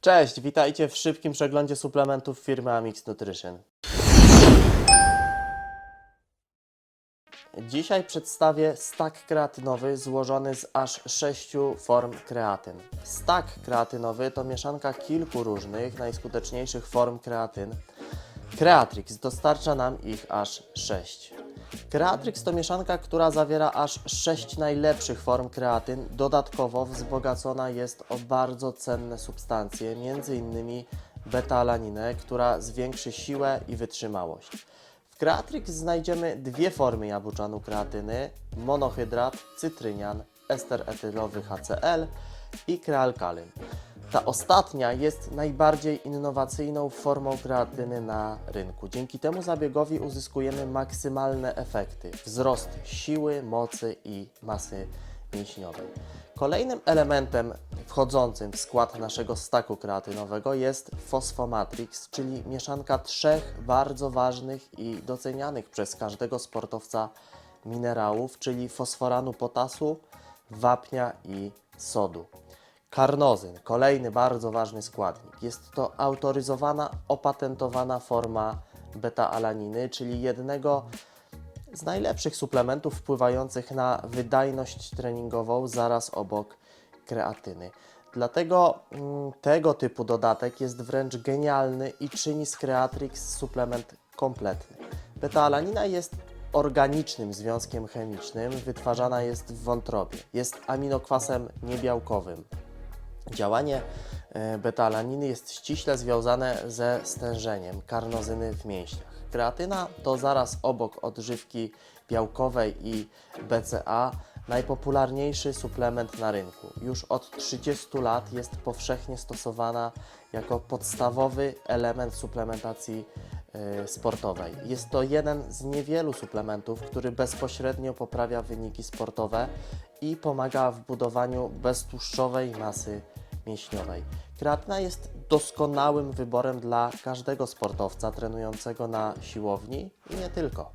Cześć, witajcie w szybkim przeglądzie suplementów firmy Amix Nutrition. Dzisiaj przedstawię stack kreatynowy złożony z aż sześciu form kreatyn. Stack kreatynowy to mieszanka kilku różnych, najskuteczniejszych form kreatyn. Creatrix dostarcza nam ich aż 6. Creatrix to mieszanka, która zawiera aż 6 najlepszych form kreatyn. Dodatkowo wzbogacona jest o bardzo cenne substancje, m.in. beta-alaninę, która zwiększy siłę i wytrzymałość. W Creatrix znajdziemy dwie formy jabłczanu kreatyny: monohydrat, cytrynian, ester etylowy HCl i krealkalyn. Ta ostatnia jest najbardziej innowacyjną formą kreatyny na rynku. Dzięki temu zabiegowi uzyskujemy maksymalne efekty: wzrost siły, mocy i masy mięśniowej. Kolejnym elementem wchodzącym w skład naszego staku kreatynowego jest Fosfomatrix, czyli mieszanka trzech bardzo ważnych i docenianych przez każdego sportowca minerałów, czyli fosforanu potasu, wapnia i sodu. Karnozyn, kolejny bardzo ważny składnik. Jest to autoryzowana, opatentowana forma beta-alaniny, czyli jednego z najlepszych suplementów wpływających na wydajność treningową zaraz obok kreatyny. Dlatego mm, tego typu dodatek jest wręcz genialny i czyni z Creatrix suplement kompletny. Beta-alanina jest organicznym związkiem chemicznym, wytwarzana jest w wątrobie. Jest aminokwasem niebiałkowym. Działanie e, beta-alaniny jest ściśle związane ze stężeniem karnozyny w mięśniach. Kreatyna to zaraz obok odżywki białkowej i BCA najpopularniejszy suplement na rynku. Już od 30 lat jest powszechnie stosowana jako podstawowy element suplementacji sportowej. Jest to jeden z niewielu suplementów, który bezpośrednio poprawia wyniki sportowe i pomaga w budowaniu beztłuszczowej masy mięśniowej. Kreatyna jest doskonałym wyborem dla każdego sportowca trenującego na siłowni i nie tylko.